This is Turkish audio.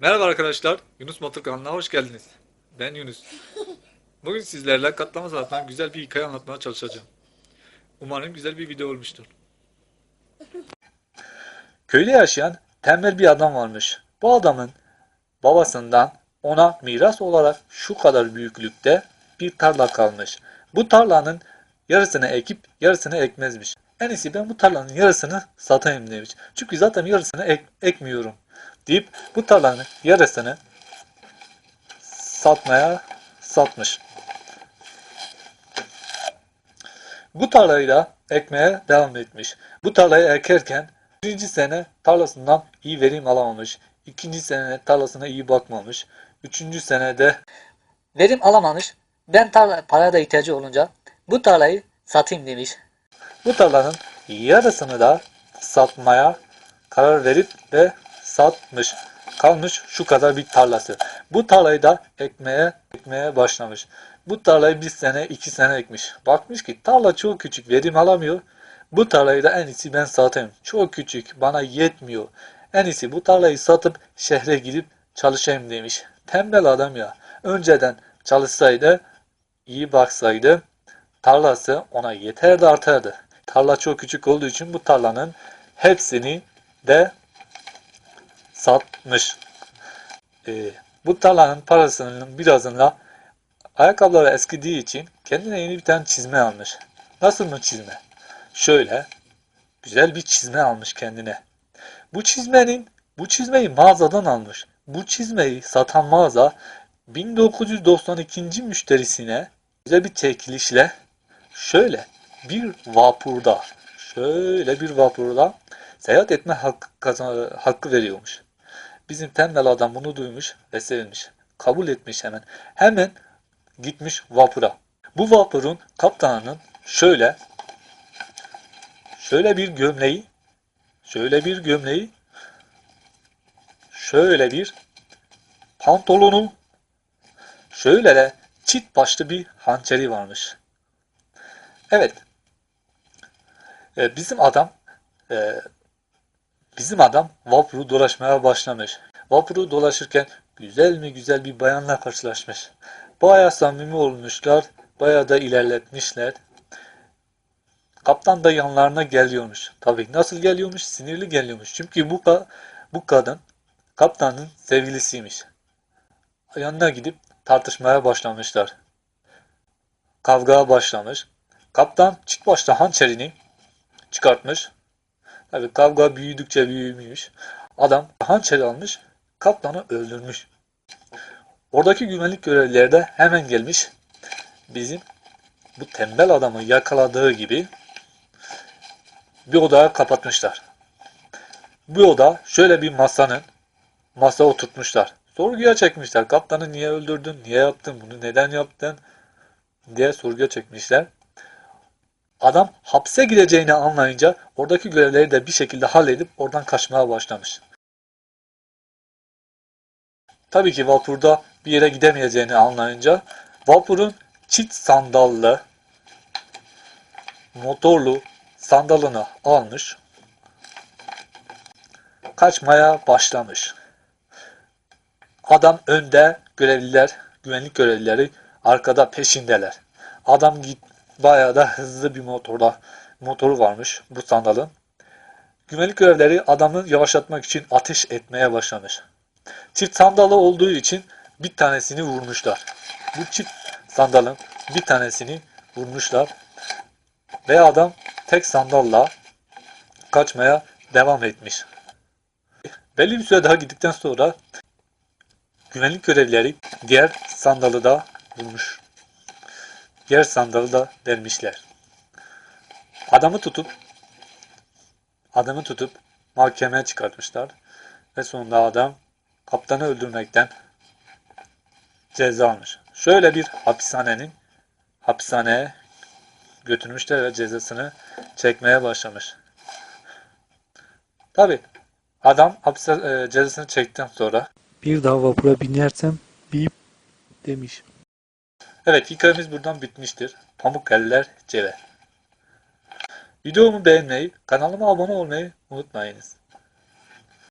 Merhaba arkadaşlar, Yunus Motor kanalına hoş geldiniz. Ben Yunus. Bugün sizlerle katlama zarfından güzel bir hikaye anlatmaya çalışacağım. Umarım güzel bir video olmuştur. Köyde yaşayan tembel bir adam varmış. Bu adamın babasından ona miras olarak şu kadar büyüklükte bir tarla kalmış. Bu tarlanın yarısını ekip yarısını ekmezmiş. En iyisi ben bu tarlanın yarısını satayım demiş. Çünkü zaten yarısını ek- ekmiyorum deyip bu tarlanın yarısını satmaya satmış. Bu tarlayı da ekmeye devam etmiş. Bu tarlayı ekerken birinci sene tarlasından iyi verim alamamış. İkinci sene tarlasına iyi bakmamış. Üçüncü senede Verim alamamış. Ben tarla, paraya da ihtiyacı olunca bu tarlayı satayım demiş. bu tarlanın yarısını da satmaya karar verip ve satmış. Kalmış şu kadar bir tarlası. Bu tarlayı da ekmeye ekmeye başlamış. Bu tarlayı bir sene iki sene ekmiş. Bakmış ki tarla çok küçük verim alamıyor. Bu tarlayı da en iyisi ben satayım. Çok küçük bana yetmiyor. En iyisi bu tarlayı satıp şehre gidip çalışayım demiş. Tembel adam ya. Önceden çalışsaydı iyi baksaydı tarlası ona yeter de artardı. Tarla çok küçük olduğu için bu tarlanın hepsini de satmış. Ee, bu tarlanın parasının birazını ayakkabıları eskidiği için kendine yeni bir tane çizme almış. Nasıl mı çizme? Şöyle güzel bir çizme almış kendine. Bu çizmenin bu çizmeyi mağazadan almış. Bu çizmeyi satan mağaza 1992. müşterisine güzel bir çekilişle şöyle bir vapurda şöyle bir vapurda seyahat etme hakkı, hakkı veriyormuş. Bizim tembel adam bunu duymuş ve sevinmiş. Kabul etmiş hemen. Hemen gitmiş vapura. Bu vapurun kaptanının şöyle şöyle bir gömleği şöyle bir gömleği şöyle bir pantolonu şöyle de çit başlı bir hançeri varmış. Evet. Ee, bizim adam e, bizim adam vapuru dolaşmaya başlamış. Vapuru dolaşırken güzel mi güzel bir bayanla karşılaşmış. Bayağı samimi olmuşlar. Bayağı da ilerletmişler. Kaptan da yanlarına geliyormuş. Tabii nasıl geliyormuş? Sinirli geliyormuş. Çünkü bu ka- bu kadın kaptanın sevgilisiymiş. Yanına gidip tartışmaya başlamışlar. Kavgaya başlamış. Kaptan başlı hançerini çıkartmış. Tabii kavga büyüdükçe büyümüş. Adam hançeri almış, kaptanı öldürmüş. Oradaki güvenlik görevlileri de hemen gelmiş. Bizim bu tembel adamı yakaladığı gibi bir odaya kapatmışlar. Bu oda şöyle bir masanın masa oturtmuşlar. Sorguya çekmişler. Kaptanı niye öldürdün? Niye yaptın? Bunu neden yaptın? diye sorguya çekmişler. Adam hapse gideceğini anlayınca oradaki görevleri de bir şekilde halledip oradan kaçmaya başlamış. Tabii ki vapurda bir yere gidemeyeceğini anlayınca vapurun çift sandallı motorlu sandalını almış kaçmaya başlamış. Adam önde, görevliler, güvenlik görevlileri arkada peşindeler. Adam git bayağı da hızlı bir motorda motoru varmış bu sandalın. Güvenlik görevlileri adamı yavaşlatmak için ateş etmeye başlamış. Çift sandalı olduğu için bir tanesini vurmuşlar. Bu çift sandalın bir tanesini vurmuşlar. Ve adam tek sandalla kaçmaya devam etmiş. Belli bir süre daha gittikten sonra güvenlik görevlileri diğer sandalı da vurmuş. Diğer sandalı da vermişler. Adamı tutup adamı tutup mahkemeye çıkartmışlar. Ve sonunda adam kaptanı öldürmekten ceza almış. Şöyle bir hapishanenin hapishaneye götürmüşler ve cezasını çekmeye başlamış. Tabi adam hapis e, cezasını çektikten sonra Bir daha vapura binersem bip demiş. Evet hikayemiz buradan bitmiştir. Pamuk eller cebe. Videomu beğenmeyi, kanalıma abone olmayı unutmayınız.